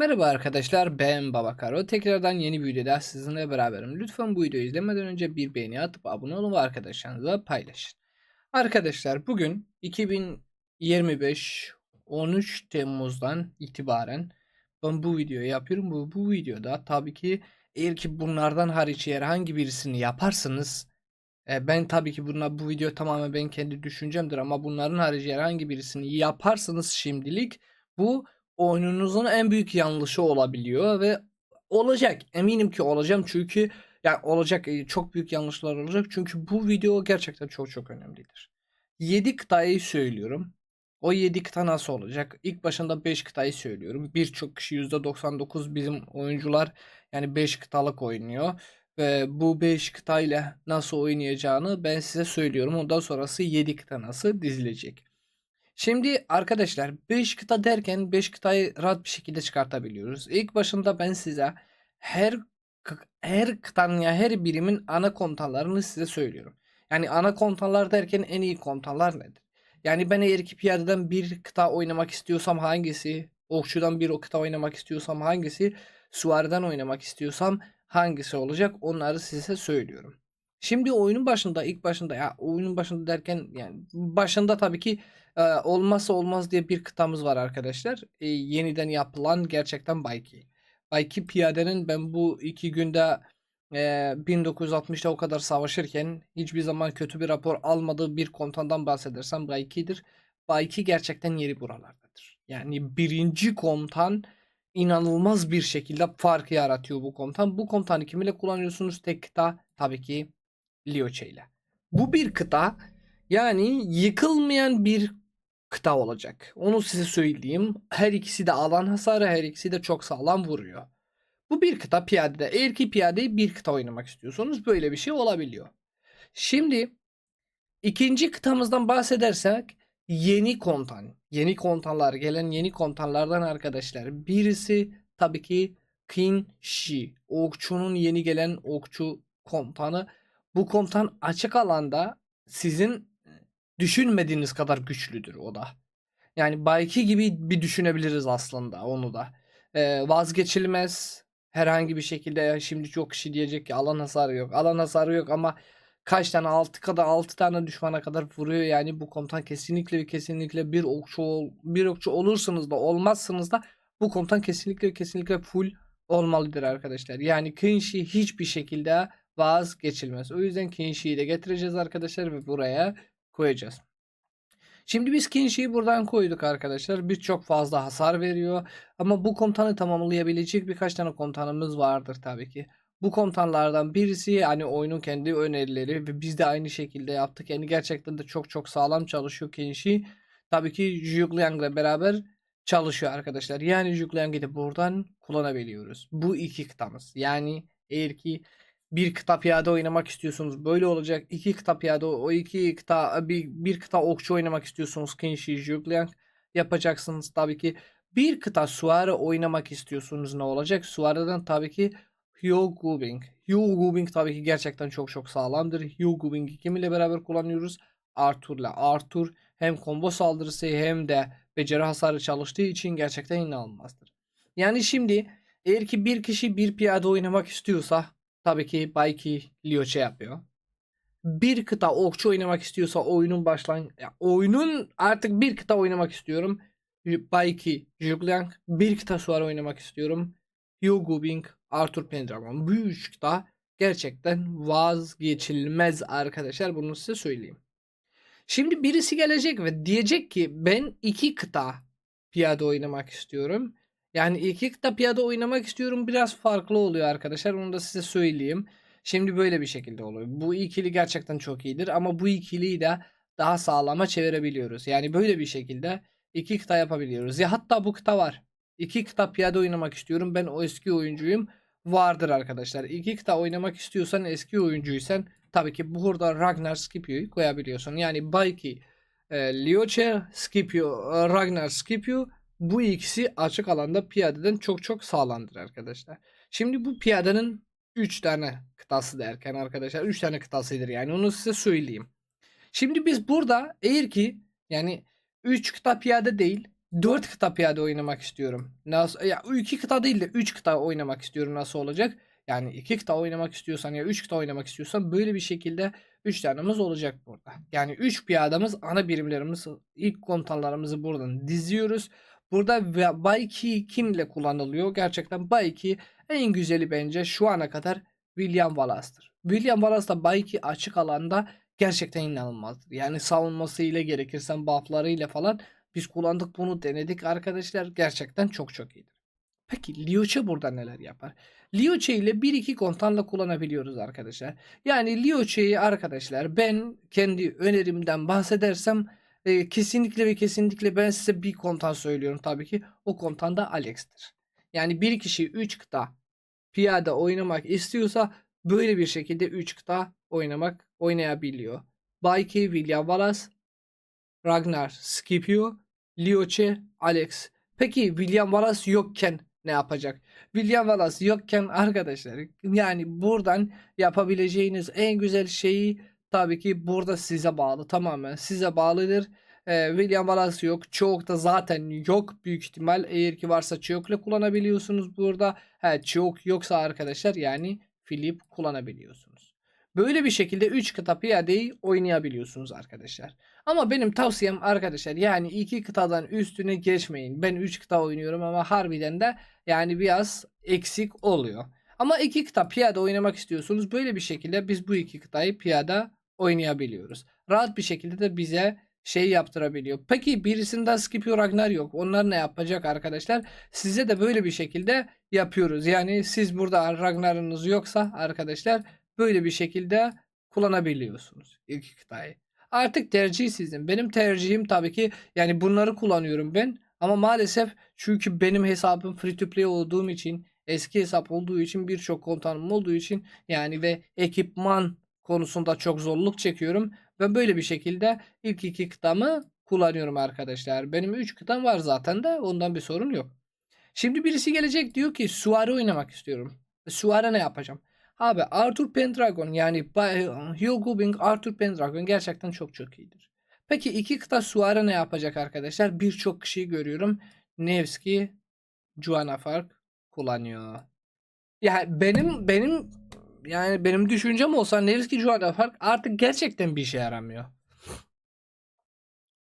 Merhaba arkadaşlar ben Babakaro. Tekrardan yeni bir videoda sizinle beraberim. Lütfen bu videoyu izlemeden önce bir beğeni atıp abone olun ve arkadaşlarınızla paylaşın. Arkadaşlar bugün 2025 13 Temmuz'dan itibaren ben bu videoyu yapıyorum. Bu, bu videoda tabii ki eğer ki bunlardan hariç herhangi birisini yaparsanız e, ben tabii ki bunlar bu video tamamen ben kendi düşüncemdir ama bunların harici herhangi birisini yaparsanız şimdilik bu oyununuzun en büyük yanlışı olabiliyor ve olacak. Eminim ki olacağım çünkü yani olacak e, çok büyük yanlışlar olacak çünkü bu video gerçekten çok çok önemlidir. 7 kıtayı söylüyorum. O 7 kıta nasıl olacak? İlk başında 5 kıtayı söylüyorum. Birçok kişi %99 bizim oyuncular yani 5 kıtalık oynuyor. Ve bu 5 kıtayla nasıl oynayacağını ben size söylüyorum. Ondan sonrası 7 kıta nasıl dizilecek. Şimdi arkadaşlar 5 kıta derken 5 kıtayı rahat bir şekilde çıkartabiliyoruz. İlk başında ben size her her kıtanın ya her birimin ana komutanlarını size söylüyorum. Yani ana komutanlar derken en iyi komutanlar nedir? Yani ben eğer ki piyadeden bir kıta oynamak istiyorsam hangisi? Okçudan bir kıta oynamak istiyorsam hangisi? Süvariden oynamak istiyorsam hangisi olacak? Onları size söylüyorum. Şimdi oyunun başında ilk başında ya oyunun başında derken yani başında tabii ki e, olmazsa olmaz diye bir kıtamız var arkadaşlar. E, yeniden yapılan gerçekten Bayki. Bayki piyadenin ben bu iki günde e, 1960'ta o kadar savaşırken hiçbir zaman kötü bir rapor almadığı bir komutandan bahsedersem Bayki'dir. Bayki gerçekten yeri buralardadır. Yani birinci komutan inanılmaz bir şekilde fark yaratıyor bu komutan. Bu komutanı kiminle kullanıyorsunuz? Tek kıta tabii ki Lioche ile. Bu bir kıta yani yıkılmayan bir kıta olacak. Onu size söyleyeyim. Her ikisi de alan hasarı, her ikisi de çok sağlam vuruyor. Bu bir kıta piyadede. Eğer ki piyadeyi bir kıta oynamak istiyorsanız böyle bir şey olabiliyor. Şimdi ikinci kıtamızdan bahsedersek yeni kontan. Yeni kontanlar gelen yeni kontanlardan arkadaşlar. Birisi tabii ki Qin Shi. Okçunun yeni gelen okçu komutanı. Bu komutan açık alanda sizin düşünmediğiniz kadar güçlüdür o da. Yani Bayki gibi bir düşünebiliriz aslında onu da. Ee, vazgeçilmez herhangi bir şekilde ya şimdi çok kişi diyecek ki alan hasarı yok. Alan hasarı yok ama kaç tane 6 kadar 6 tane düşmana kadar vuruyor yani bu komutan kesinlikle ve kesinlikle bir okçu ol, bir okçu olursunuz da olmazsınız da bu komutan kesinlikle kesinlikle full olmalıdır arkadaşlar. Yani Kinshi hiçbir şekilde vazgeçilmez. O yüzden Kinshi'yi de getireceğiz arkadaşlar ve buraya koyacağız. Şimdi biz Kinshi'yi buradan koyduk arkadaşlar. Birçok fazla hasar veriyor. Ama bu komutanı tamamlayabilecek birkaç tane komutanımız vardır tabii ki. Bu komutanlardan birisi hani oyunun kendi önerileri ve biz de aynı şekilde yaptık. Yani gerçekten de çok çok sağlam çalışıyor Kenshi. Tabii ki Zhugliang ile beraber çalışıyor arkadaşlar. Yani Zhugliang'ı da buradan kullanabiliyoruz. Bu iki kıtamız. Yani eğer ki bir kıta piyade oynamak istiyorsunuz böyle olacak. İki kıta piyade o iki kıta bir, bir kıta okçu oynamak istiyorsunuz Kenshi Zhugliang yapacaksınız tabii ki. Bir kıta Suare oynamak istiyorsunuz ne olacak? Suare'den tabii ki Hugh Gubing. Hugh Gubing tabii ki gerçekten çok çok sağlamdır. Hugh Gubing'i kiminle beraber kullanıyoruz? Arthur'la. Arthur hem combo saldırısı hem de beceri hasarı çalıştığı için gerçekten inanılmazdır. Yani şimdi eğer ki bir kişi bir piyade oynamak istiyorsa tabii ki Bayki Lioche yapıyor. Bir kıta okçu oynamak istiyorsa oyunun başlan ya oyunun artık bir kıta oynamak istiyorum. Bayki Zhugliang. Bir kıta suar oynamak istiyorum. Hugh Gubing, Arthur Pendragon. Bu üç kıta gerçekten vazgeçilmez arkadaşlar. Bunu size söyleyeyim. Şimdi birisi gelecek ve diyecek ki ben iki kıta piyade oynamak istiyorum. Yani iki piyade oynamak istiyorum biraz farklı oluyor arkadaşlar. Onu da size söyleyeyim. Şimdi böyle bir şekilde oluyor. Bu ikili gerçekten çok iyidir ama bu ikiliyi de daha sağlama çevirebiliyoruz. Yani böyle bir şekilde iki kıta yapabiliyoruz. Ya hatta bu kıta var. İki kıta piyade oynamak istiyorum. Ben o eski oyuncuyum. Vardır arkadaşlar. İki kıta oynamak istiyorsan eski oyuncuysan tabii ki burada Ragnar Scipio'yu koyabiliyorsun. Yani Bayki e, Lioche, Scipio, e, Ragnar Scipio bu ikisi açık alanda piyadeden çok çok sağlamdır arkadaşlar. Şimdi bu piyadenin 3 tane kıtası derken arkadaşlar 3 tane kıtasıdır yani onu size söyleyeyim. Şimdi biz burada eğer ki yani 3 kıta piyade değil 4 kıta piyade oynamak istiyorum. Nasıl ya 2 kıta değil de 3 kıta oynamak istiyorum nasıl olacak? Yani 2 kıta oynamak istiyorsan ya 3 kıta oynamak istiyorsan böyle bir şekilde 3 tanemiz olacak burada. Yani 3 piyadamız ana birimlerimiz ilk komutanlarımızı buradan diziyoruz. Burada Bay 2 kimle kullanılıyor? Gerçekten Bay 2 en güzeli bence şu ana kadar William Wallace'tır. William Wallace da Bay 2 açık alanda gerçekten inanılmazdır. Yani savunmasıyla gerekirse bufflarıyla falan biz kullandık bunu denedik arkadaşlar. Gerçekten çok çok iyidir. Peki Lioche burada neler yapar? Lioche ile 1-2 komutanla kullanabiliyoruz arkadaşlar. Yani Lioche'yi arkadaşlar ben kendi önerimden bahsedersem e, kesinlikle ve kesinlikle ben size bir komutan söylüyorum tabii ki. O komutan da Alex'tir. Yani bir kişi 3 kıta piyade oynamak istiyorsa böyle bir şekilde 3 kıta oynamak oynayabiliyor. Bayke, William Wallace, Ragnar, Scipio, Lioche, Alex. Peki William Wallace yokken ne yapacak? William Wallace yokken arkadaşlar yani buradan yapabileceğiniz en güzel şeyi tabii ki burada size bağlı. Tamamen size bağlıdır. Ee, William Wallace yok. Çok da zaten yok büyük ihtimal. Eğer ki varsa Çiyok'la kullanabiliyorsunuz burada. He, Çiyok yoksa arkadaşlar yani Philip kullanabiliyorsunuz. Böyle bir şekilde 3 kıta piyadeyi oynayabiliyorsunuz arkadaşlar. Ama benim tavsiyem arkadaşlar yani 2 kıtadan üstüne geçmeyin. Ben 3 kıta oynuyorum ama harbiden de yani biraz eksik oluyor. Ama 2 kıta piyade oynamak istiyorsunuz. Böyle bir şekilde biz bu iki kıtayı piyade oynayabiliyoruz. Rahat bir şekilde de bize şey yaptırabiliyor. Peki birisinde Scipio Ragnar yok. Onlar ne yapacak arkadaşlar? Size de böyle bir şekilde yapıyoruz. Yani siz burada Ragnar'ınız yoksa arkadaşlar böyle bir şekilde kullanabiliyorsunuz iki kıtayı. Artık tercih sizin. Benim tercihim tabii ki yani bunları kullanıyorum ben. Ama maalesef çünkü benim hesabım free to play olduğum için eski hesap olduğu için birçok komutanım olduğu için yani ve ekipman konusunda çok zorluk çekiyorum. Ve böyle bir şekilde ilk iki kıtamı kullanıyorum arkadaşlar. Benim 3 kıtam var zaten de ondan bir sorun yok. Şimdi birisi gelecek diyor ki Suare oynamak istiyorum. Suare ne yapacağım? Abi Arthur Pendragon yani Bay- Hugo Bing Arthur Pendragon gerçekten çok çok iyidir. Peki iki kıta Suare ne yapacak arkadaşlar? Birçok kişiyi görüyorum. Nevski, Juana Fark kullanıyor. Yani benim benim yani benim düşüncem olsa Nevski Juana Fark artık gerçekten bir işe yaramıyor.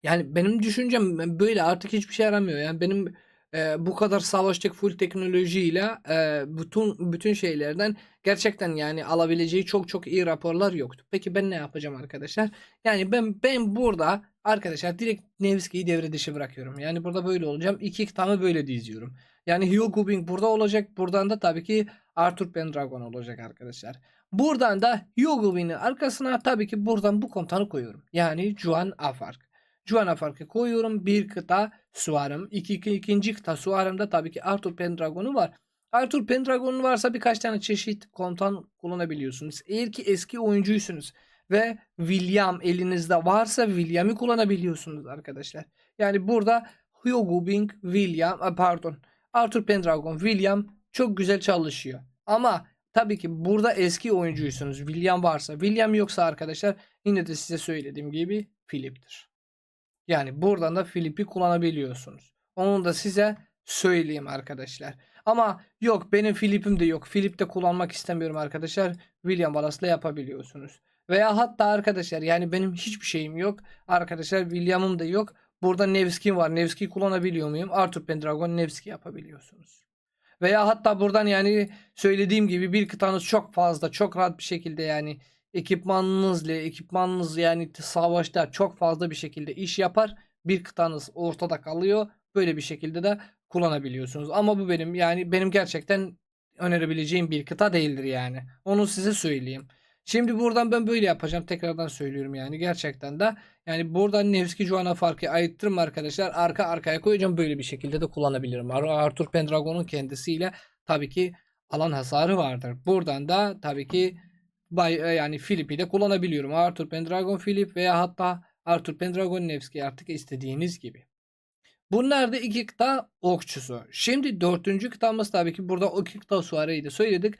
Yani benim düşüncem böyle artık hiçbir şey yaramıyor. Yani benim e, bu kadar savaştık full teknolojiyle e, bütün bütün şeylerden gerçekten yani alabileceği çok çok iyi raporlar yoktu. Peki ben ne yapacağım arkadaşlar? Yani ben ben burada arkadaşlar direkt Nevski'yi devre dışı bırakıyorum. Yani burada böyle olacağım. İki kitabı böyle diziyorum. Yani Hugo Bing burada olacak. Buradan da tabii ki Arthur Pendragon olacak arkadaşlar. Buradan da Hugo Bing'in arkasına tabii ki buradan bu komutanı koyuyorum. Yani Juan Afark. Juana farkı koyuyorum. Bir kıta suarım. İki, iki, ikinci kıta suarımda tabii ki Arthur Pendragon'u var. Arthur Pendragon'un varsa birkaç tane çeşit komutan kullanabiliyorsunuz. Eğer ki eski oyuncuysunuz ve William elinizde varsa William'i kullanabiliyorsunuz arkadaşlar. Yani burada Hugo Bing, William, a, pardon Arthur Pendragon, William çok güzel çalışıyor. Ama tabii ki burada eski oyuncuysunuz. William varsa, William yoksa arkadaşlar yine de size söylediğim gibi Philip'tir. Yani buradan da Filip'i kullanabiliyorsunuz. Onu da size söyleyeyim arkadaşlar. Ama yok benim Filip'im de yok. Filip de kullanmak istemiyorum arkadaşlar. William Wallace'la yapabiliyorsunuz. Veya hatta arkadaşlar yani benim hiçbir şeyim yok. Arkadaşlar William'ım da yok. Burada Nevski var. Nevski kullanabiliyor muyum? Arthur Pendragon Nevski yapabiliyorsunuz. Veya hatta buradan yani söylediğim gibi bir kıtanız çok fazla çok rahat bir şekilde yani ekipmanınızla ekipmanınız yani savaşta çok fazla bir şekilde iş yapar. Bir kıtanız ortada kalıyor. Böyle bir şekilde de kullanabiliyorsunuz. Ama bu benim yani benim gerçekten önerebileceğim bir kıta değildir yani. Onu size söyleyeyim. Şimdi buradan ben böyle yapacağım. Tekrardan söylüyorum yani gerçekten de. Yani buradan Nevski Juana farkı ayıttırım arkadaşlar. Arka arkaya koyacağım. Böyle bir şekilde de kullanabilirim. Ar- Arthur Pendragon'un kendisiyle tabii ki alan hasarı vardır. Buradan da tabii ki Bay, e, yani Filip'i de kullanabiliyorum. Arthur Pendragon Filip veya hatta Arthur Pendragon Nevski artık istediğiniz gibi. Bunlar da iki kıta okçusu. Şimdi dördüncü kıtamız tabii ki burada o iki kıta suareyi de söyledik.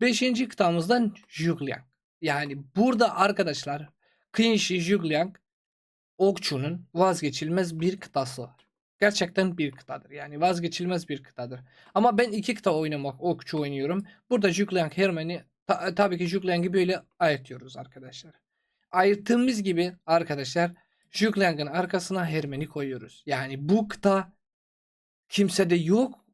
Beşinci kıtamızdan Jugliang. Yani burada arkadaşlar Qinshi Jugliang okçunun vazgeçilmez bir kıtası var. gerçekten bir kıtadır. Yani vazgeçilmez bir kıtadır. Ama ben iki kıta oynamak, okçu oynuyorum. Burada Juklang Herman'i ta- tabii ki Juklang'i böyle ayırtıyoruz arkadaşlar. Ayırttığımız gibi arkadaşlar Juklang'ın arkasına Herman'i koyuyoruz. Yani bu kıta kimsede yok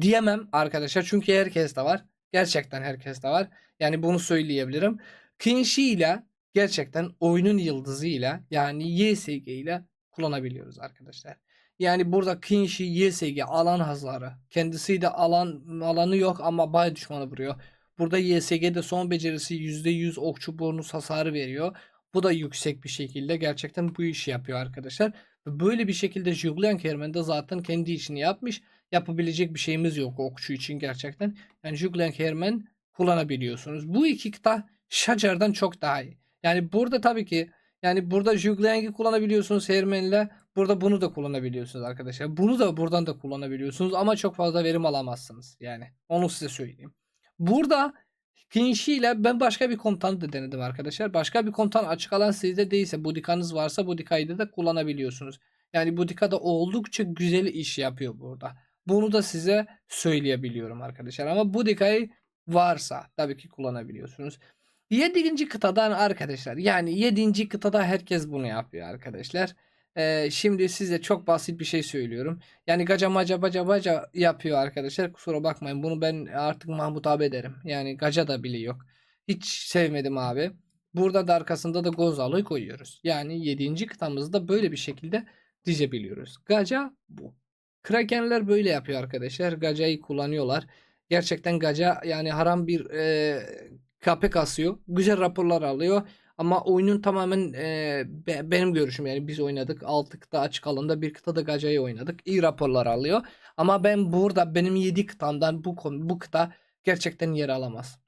diyemem arkadaşlar. Çünkü herkeste var. Gerçekten herkeste var. Yani bunu söyleyebilirim. Kinshi ile gerçekten oyunun yıldızıyla yani YSG ile kullanabiliyoruz arkadaşlar. Yani burada Kinshi YSG alan hasarı. Kendisi de alan alanı yok ama bay düşmanı vuruyor. Burada YSG'de son becerisi %100 okçu bonus hasarı veriyor. Bu da yüksek bir şekilde gerçekten bu işi yapıyor arkadaşlar. Böyle bir şekilde Julian Kerman de zaten kendi işini yapmış. Yapabilecek bir şeyimiz yok okçu için gerçekten. Yani Julian Kerman kullanabiliyorsunuz. Bu iki kıta Shajar'dan çok daha iyi. Yani burada tabii ki yani burada Julian'ı kullanabiliyorsunuz Herman'le. Burada bunu da kullanabiliyorsunuz arkadaşlar. Bunu da buradan da kullanabiliyorsunuz ama çok fazla verim alamazsınız. Yani onu size söyleyeyim. Burada Kinshi ile ben başka bir komutanı da denedim arkadaşlar. Başka bir komutan açık alan sizde değilse Budikanız varsa Budika'yı da kullanabiliyorsunuz. Yani Budika da oldukça güzel iş yapıyor burada. Bunu da size söyleyebiliyorum arkadaşlar. Ama Budika'yı varsa tabii ki kullanabiliyorsunuz. Yedinci kıtadan arkadaşlar yani yedinci kıtada herkes bunu yapıyor arkadaşlar. Ee, şimdi size çok basit bir şey söylüyorum. Yani gaca maca baca baca yapıyor arkadaşlar. Kusura bakmayın bunu ben artık Mahmut abi ederim. Yani gaca da bile yok. Hiç sevmedim abi. Burada da arkasında da Gonzalo'yu koyuyoruz. Yani 7. kıtamızda böyle bir şekilde dizebiliyoruz. Gaca bu. Krakenler böyle yapıyor arkadaşlar. Gaca'yı kullanıyorlar. Gerçekten Gaca yani haram bir e, KP kasıyor. Güzel raporlar alıyor. Ama oyunun tamamen e, be- benim görüşüm yani biz oynadık. 6 kıta açık alanda bir kıta da Gaca'yı oynadık. İyi raporlar alıyor. Ama ben burada benim 7 kıtamdan bu bu kıta gerçekten yer alamaz.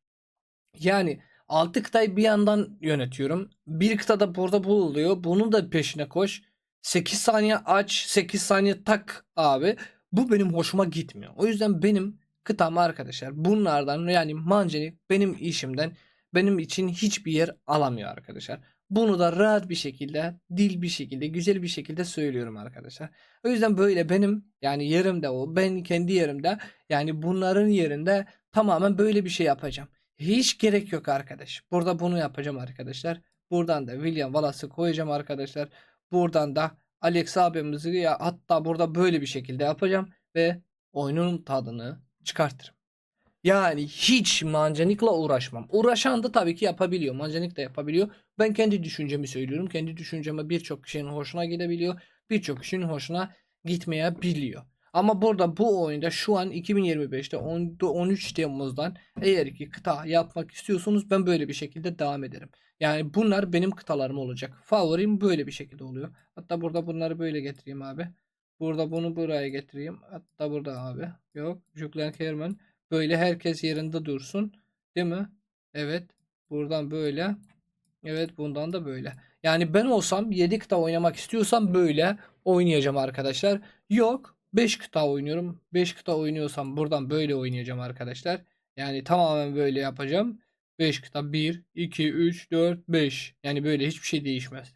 Yani 6 kıtayı bir yandan yönetiyorum. Bir kıtada burada bu oluyor. Bunun da peşine koş. 8 saniye aç, 8 saniye tak abi. Bu benim hoşuma gitmiyor. O yüzden benim kıtam arkadaşlar bunlardan yani mancınık benim işimden benim için hiçbir yer alamıyor arkadaşlar. Bunu da rahat bir şekilde, dil bir şekilde, güzel bir şekilde söylüyorum arkadaşlar. O yüzden böyle benim yani yerimde o, ben kendi yerimde yani bunların yerinde tamamen böyle bir şey yapacağım. Hiç gerek yok arkadaş. Burada bunu yapacağım arkadaşlar. Buradan da William Wallace'ı koyacağım arkadaşlar. Buradan da Alex abimizi ya hatta burada böyle bir şekilde yapacağım ve oyunun tadını çıkartırım. Yani hiç mancanikla uğraşmam. Uğraşan da tabii ki yapabiliyor. Mancanik de yapabiliyor. Ben kendi düşüncemi söylüyorum. Kendi düşünceme birçok kişinin hoşuna gidebiliyor. Birçok kişinin hoşuna gitmeyebiliyor. Ama burada bu oyunda şu an 2025'te 10 13 Temmuz'dan eğer ki kıta yapmak istiyorsanız ben böyle bir şekilde devam ederim. Yani bunlar benim kıtalarım olacak. Favorim böyle bir şekilde oluyor. Hatta burada bunları böyle getireyim abi. Burada bunu buraya getireyim. Hatta burada abi. Yok. Juklen Kerman. Böyle herkes yerinde dursun. Değil mi? Evet. Buradan böyle. Evet bundan da böyle. Yani ben olsam 7 kıta oynamak istiyorsam böyle oynayacağım arkadaşlar. Yok 5 kıta oynuyorum. 5 kıta oynuyorsam buradan böyle oynayacağım arkadaşlar. Yani tamamen böyle yapacağım. 5 kıta 1, 2, 3, 4, 5. Yani böyle hiçbir şey değişmez.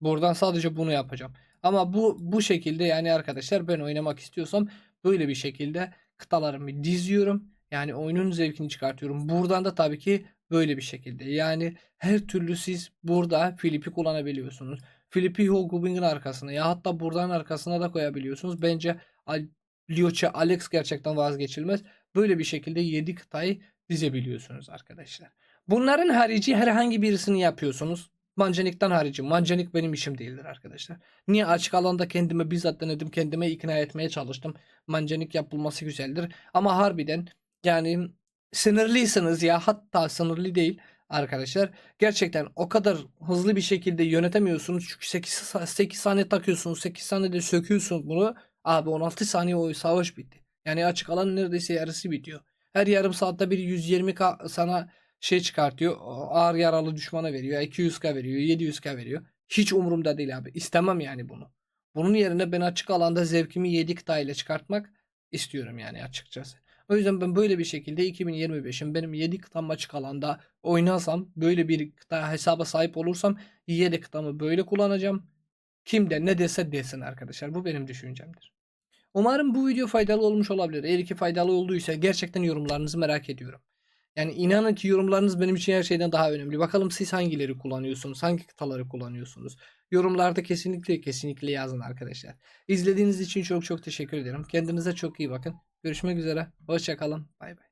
Buradan sadece bunu yapacağım. Ama bu bu şekilde yani arkadaşlar ben oynamak istiyorsam böyle bir şekilde kıtalarımı diziyorum. Yani oyunun zevkini çıkartıyorum. Buradan da tabii ki böyle bir şekilde. Yani her türlü siz burada Filip'i kullanabiliyorsunuz. Filip'i Hogubing'in arkasına ya hatta buradan arkasına da koyabiliyorsunuz. Bence Al Lioche Alex gerçekten vazgeçilmez. Böyle bir şekilde 7 kıtayı dizebiliyorsunuz arkadaşlar. Bunların harici herhangi birisini yapıyorsunuz. Mancanik'ten harici. Mancanik benim işim değildir arkadaşlar. Niye açık alanda kendime bizzat denedim. Kendime ikna etmeye çalıştım. Mancanik yapılması güzeldir. Ama harbiden yani sınırlıysanız ya hatta sınırlı değil arkadaşlar. Gerçekten o kadar hızlı bir şekilde yönetemiyorsunuz. Çünkü 8, 8 saniye takıyorsunuz. 8 saniyede söküyorsunuz bunu. Abi 16 saniye o savaş bitti. Yani açık alan neredeyse yarısı bitiyor. Her yarım saatte bir 120 k sana şey çıkartıyor. Ağır yaralı düşmana veriyor. 200k veriyor. 700k veriyor. Hiç umurumda değil abi. İstemem yani bunu. Bunun yerine ben açık alanda zevkimi 7 kıta ile çıkartmak istiyorum yani açıkçası. O yüzden ben böyle bir şekilde 2025'in benim 7 kıtam açık alanda oynasam böyle bir kıta hesaba sahip olursam 7 kıtamı böyle kullanacağım. Kim de ne dese desin arkadaşlar. Bu benim düşüncemdir. Umarım bu video faydalı olmuş olabilir. Eğer ki faydalı olduysa gerçekten yorumlarınızı merak ediyorum. Yani inanın ki yorumlarınız benim için her şeyden daha önemli. Bakalım siz hangileri kullanıyorsunuz? Hangi kıtaları kullanıyorsunuz? Yorumlarda kesinlikle kesinlikle yazın arkadaşlar. İzlediğiniz için çok çok teşekkür ederim. Kendinize çok iyi bakın. Görüşmek üzere. Hoşçakalın. Bay bay.